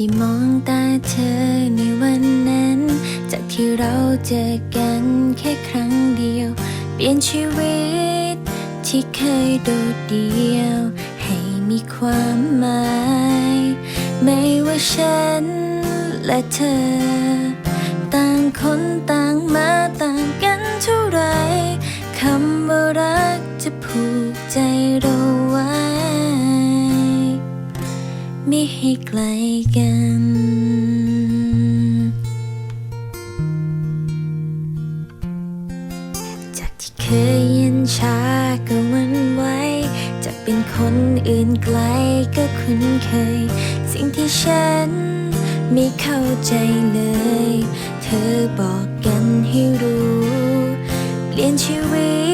ได้มองตาเธอในวันนั้น จากที่เราเจอกันแค่ครั้งเดียว เปลี่ยนชีวิตที่เคยโดดเดี่ยว ให้มีความหมาย ไม่ว่าฉันและเธอ ต่างคนต่างมาต่างกันเท่าไร ไม่ให้ไกลกัน จากที่เคยเย็นชาก็หวันไวจากเป็นคนอื่นไกลก็คุ้นเคย สิ่งที่ฉันไม่เข้าใจเลย เธอบอกกันให้รู้ เปลี่ยนชีวิต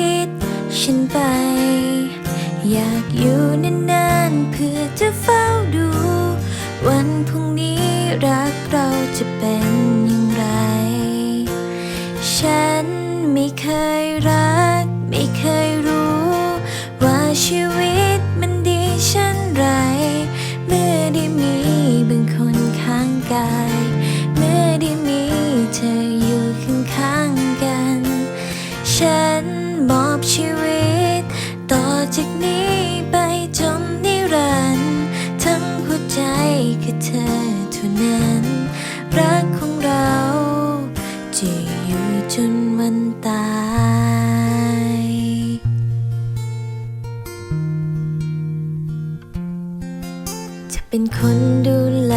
รักเราจะเป็นอย่างไร ฉันไม่เคยรัก ไม่เคยรู้ ว่าชีวิตมันดีเช่นไร เมื่อได้มีบางคนข้างกาย เมื่อได้มีเธออยู่ข้างๆกัน ฉันมอบชีวิต ต่อจากนี้ รักของเราจะอยู่จนวันตายจะเป็นคนดูแล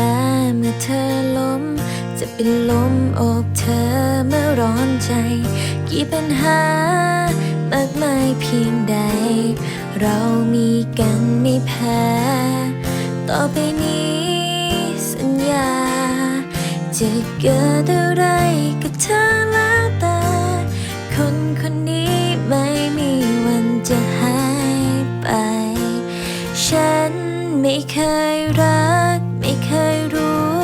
เมื่อเธอล้ม จะเป็นลมอบเธอเมื่อร้อนใจ กี่ปัญหามากมายเพียงใด เรามีกันไม่แพ้ ต่อไปนี้ จะเกิดอะไรกับเธอแล้วแต่คนคนนี้ไม่มีวันจะหายไป ฉันไม่เคยรัก ไม่เคยรู้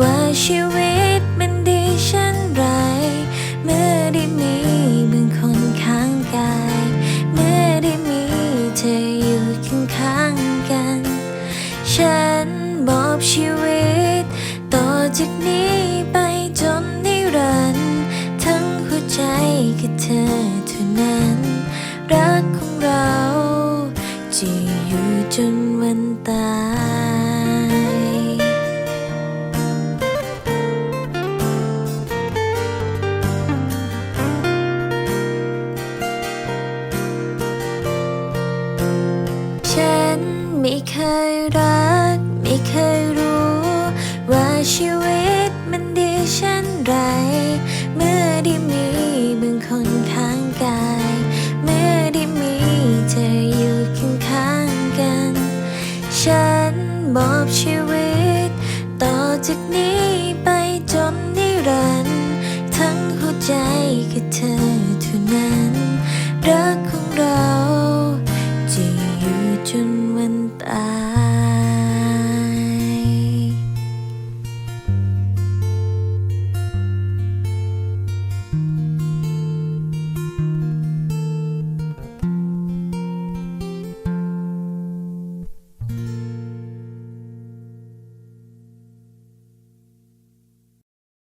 ว่าชีวิตมันดีเช่นไร เมื่อได้มีบางคนข้างกาย เมื่อได้มีเธออยู่ข้างๆกัน ฉันมอบชีวิต จากนี้ไปจนนิรันดร์ทั้งหัวใจคือเธอเท่านั้น รักของเราจะอยู่จนวันตายฉันไม่เคยรัก ไม่เคย ว่าชีวิตมันดีเช่นไร เมื่อได้มีบางคนข้างกาย เมื่อได้มีเธออยู่ข้างๆกัน ฉันมอบชีวิต ต่อจากนี้ไปจน